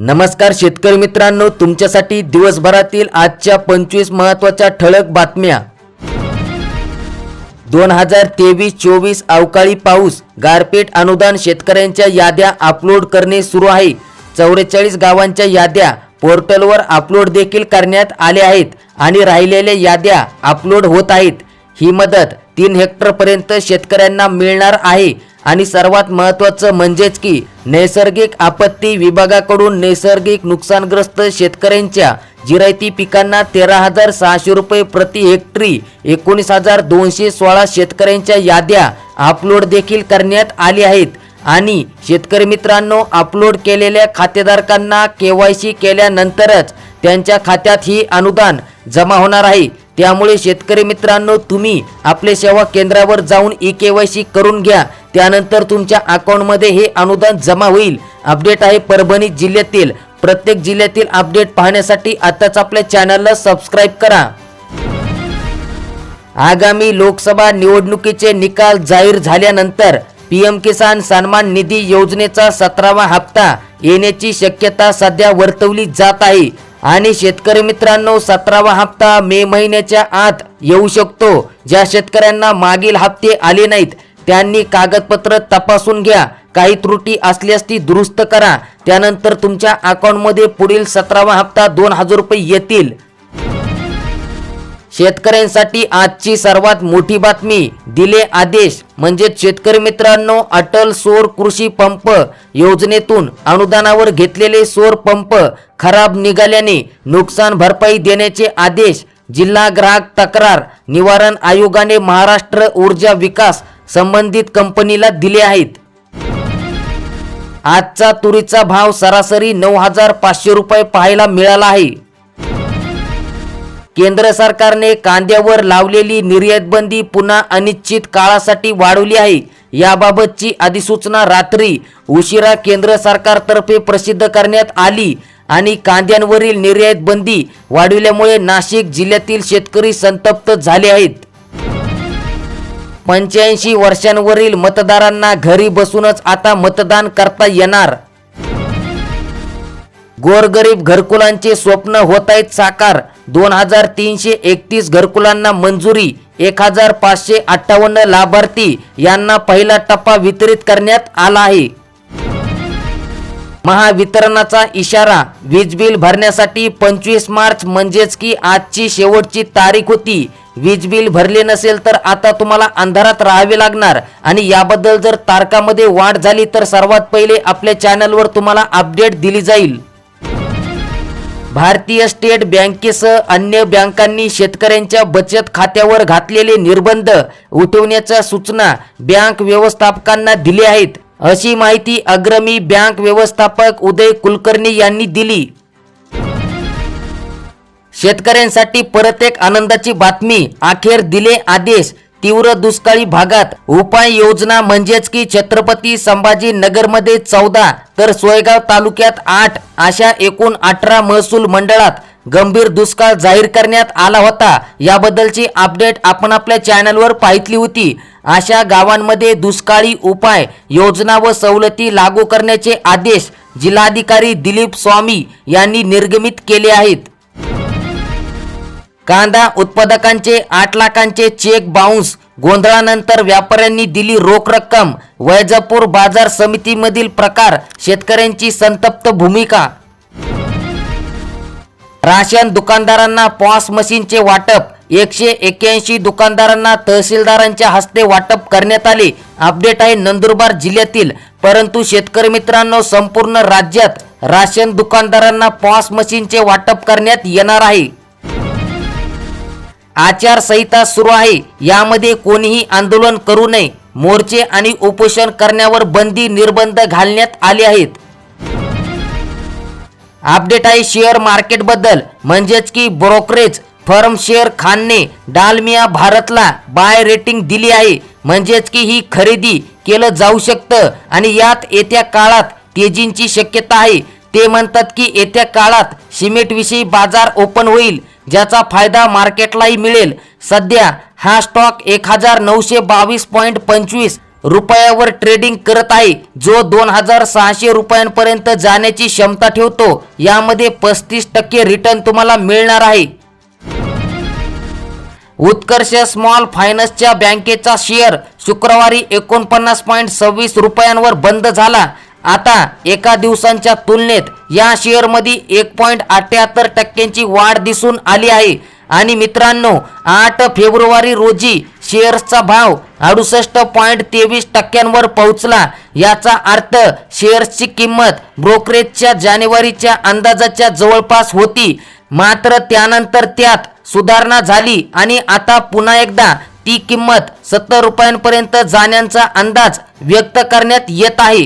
नमस्कार शेतकरी मित्रांनो तुमच्यासाठी दिवसभरातील आजच्या पंचवीस महत्त्वाच्या ठळक बातम्या. दोन हजार तेवीस चोवीस अवकाळी पाऊस गारपीट अनुदान शेतकऱ्यांच्या याद्या अपलोड करणे सुरू आहे. चौवेचाळीस गावांच्या याद्या पोर्टलवर अपलोड देखील करण्यात आल्या आहेत आणि राहिलेल्या याद्या अपलोड होत आहेत. ही मदत तीन हेक्टरपर्यंत शेतकऱ्यांना मिळणार आहे. आणि सर्वात महत्त्वाचं म्हणजेच की नैसर्गिक आपत्ती विभागाकडून नैसर्गिक नुकसानग्रस्त शेतकऱ्यांच्या जिरायती पिकांना तेरा हजार सहाशे रुपये प्रति हेक्टरी एकोणीस हजार दोनशे सोळा शेतकऱ्यांच्या याद्या अपलोड देखील करण्यात आली आहेत. आणि शेतकरी मित्रांनो अपलोड केलेल्या खातेधारकांना के वाय सी केल्यानंतरच त्यांच्या खात्यात ही अनुदान जमा होणार आहे. त्यामुळे शेतकरी मित्रांनो तुम्ही आपले सेवा केंद्रावर जाऊन ई के वाय सी करून घ्या. त्यानंतर तुमच्या अकाउंटमध्ये हे अनुदान जमा होईल. अपडेट आहे परभणी जिल्ह्यातील. प्रत्येक जिल्ह्यातील अपडेट पाहण्यासाठी आताच आपल्या चॅनलला सबस्क्राईब करा. आगामी लोकसभा निवडणुकीचे निकाल जाहीर झाल्यानंतर पीएम किसान सन्मान निधी योजनेचा सतरावा हप्ता येण्याची शक्यता सध्या वर्तवली जात आहे. आणि शेतकरी मित्रांनो सतरावा हप्ता मे महिन्याच्या आत येऊ शकतो. ज्या शेतकऱ्यांना मागील हप्ते आले नाहीत त्यांनी कागदपत्र तपासून घ्या. काही त्रुटी असल्यास ती दुरुस्त करा. त्यानंतर तुमच्या अकाउंटमध्ये पुढील सतरावा हप्ता दोन हजार रुपये येतील. शेतकऱ्यांसाठी आजची सर्वात मोठी बातमी. दिले आदेश. म्हणजेच शेतकरी मित्रांनो अटल सौर कृषी पंप योजनेतून अनुदानावर घेतलेले सौर पंप खराब निघाल्याने नुकसान भरपाई देण्याचे आदेश. जिल्हा ग्राहक तक्रार निवारण आयोगाने महाराष्ट्र ऊर्जा विकास संबंधित कंपनीला दिले आहेत. आजचा तुरीचा भाव सरासरी नऊ हजार पाचशे रुपये पाहायला मिळाला आहे. केंद्र सरकारने कांद्यावर लावलेली निर्यात बंदी पुन्हा अनिश्चित काळासाठी वाढवली आहे. याबाबतची अधिसूचना रात्री उशिरा केंद्र सरकारतर्फे प्रसिद्ध करण्यात आली आणि कांद्यांवरील निर्यात बंदी वाढविल्यामुळे नाशिक जिल्ह्यातील शेतकरी संतप्त झाले आहेत. पंच्याऐंशी वर्षांवरील मतदारांना घरी बसूनच आता मतदान करता येणार. गोरगरीब घरकुलांचे स्वप्न होत आहेत साकार. दोन हजार तीनशे एकतीस घरकुलांना मंजुरी एक हजार पाचशे अठ्ठावन्न लाभार्थी यांना पहिला टप्पा वितरित करण्यात आला आहे. महावितरणाचा इशारा वीज बिल भरण्यासाठी पंचवीस मार्च म्हणजेच की आजची शेवटची तारीख होती. वीज बिल भरले नसेल तर आता तुम्हाला अंधारात राहावे लागणार. आणि याबद्दल जर तारखामध्ये वाढ झाली तर सर्वात पहिले आपल्या चॅनलवर तुम्हाला अपडेट दिली जाईल. भारतीय स्टेट बँकेसह अन्य बँकांनी शेतकऱ्यांच्या बचत खात्यावर घातलेले निर्बंध उठवण्याच्या सूचना बँक व्यवस्थापकांना दिली आहेत. अशी माहिती अग्रमी बँक व्यवस्थापक उदय कुलकर्णी यांनी दिली. शेतकऱ्यांसाठी परत एक आनंदाची बातमी. अखेर दिले आदेश. तीव्र दुष्काळी भागात. उपाय योजना म्हणजेच की छत्रपती संभाजी नगरमध्ये चौदा तर सोयगाव तालुक्यात आठ अशा एकूण अठरा महसूल मंडळात गंभीर दुष्काळ जाहीर करण्यात आला होता. याबद्दलची अपडेट आपण आपल्या चॅनलवर पाहितली होती. अशा गावांमध्ये दुष्काळी उपाय योजना व सवलती लागू करण्याचे आदेश जिल्हाधिकारी दिलीप स्वामी यांनी निर्गमित केले आहेत. कांदा उत्पादकांचे आठ लाखांचे चेक बाउन्स. गोंधळानंतर व्यापाऱ्यांनी दिली रोख रक्कम. वैजापूर बाजार समितीमधील प्रकार शेतकऱ्यांची संतप्त भूमिका. राशन दुकानदारांना पॉस मशीनचे वाटप. एकशे एक्क्याऐंशी दुकानदारांना तहसीलदारांच्या हस्ते वाटप करण्यात आले. अपडेट आहे नंदुरबार जिल्ह्यातील. परंतु शेतकरी मित्रांनो संपूर्ण राज्यात राशन दुकानदारांना पॉस मशीनचे वाटप करण्यात येणार आहे. आचारसंहिता सुरू आहे. यामध्ये कोणीही आंदोलन करू नये. मोर्चे आणि उपोषण करण्यावर बंदी निर्बंध घालण्यात आले आहेत. अपडेट आहे शेअर मार्केटबद्दल म्हणजेच की ब्रोकरेज फर्म शेअर खानने डालमिया भारतला बाय रेटिंग दिली आहे. म्हणजेच की ही खरेदी केलं जाऊ शकतं आणि यात येत्या काळात तेजींची शक्यता आहे. ते म्हणतात की येत्या काळात सिमेंटविषयी बाजार ओपन होईल. ज्याचा फायदा मार्केटलाही मिळेल. सध्या हा स्टॉक एक हजार नऊशे बावीस पॉईंट पंचवीस रुपयावर ट्रेडिंग करत आहे. जो दोन हजार सहाशे रुपयांपर्यंत जाण्याची क्षमता ठेवतो. यामध्ये पस्तीस टक्के रिटर्न तुम्हाला मिळणार आहे. उत्कर्ष स्मॉल फायनान्सच्या बँकेचा शेअर शुक्रवारी एकोणपन्नास पॉईंट सव्वीस रुपयांवर बंद झाला. आता एका दिवसांच्या तुलनेत या शेअरमध्ये एक पॉईंट अठ्याहत्तर टक्क्यांची वाढ दिसून आली आहे. आणि मित्रांनो आठ फेब्रुवारी रोजी शेअर्सचा भाव अडुसष्ट पॉईंट तेवीस टक्क्यांवर पोहोचला. याचा अर्थ शेअर्सची किंमत ब्रोकरेजच्या जानेवारीच्या अंदाजाच्या जवळपास होती. मात्र त्यानंतर त्यात सुधारणा झाली आणि आता पुन्हा एकदा ती किंमत सत्तर रुपयांपर्यंत जाण्याचा अंदाज व्यक्त करण्यात येत आहे.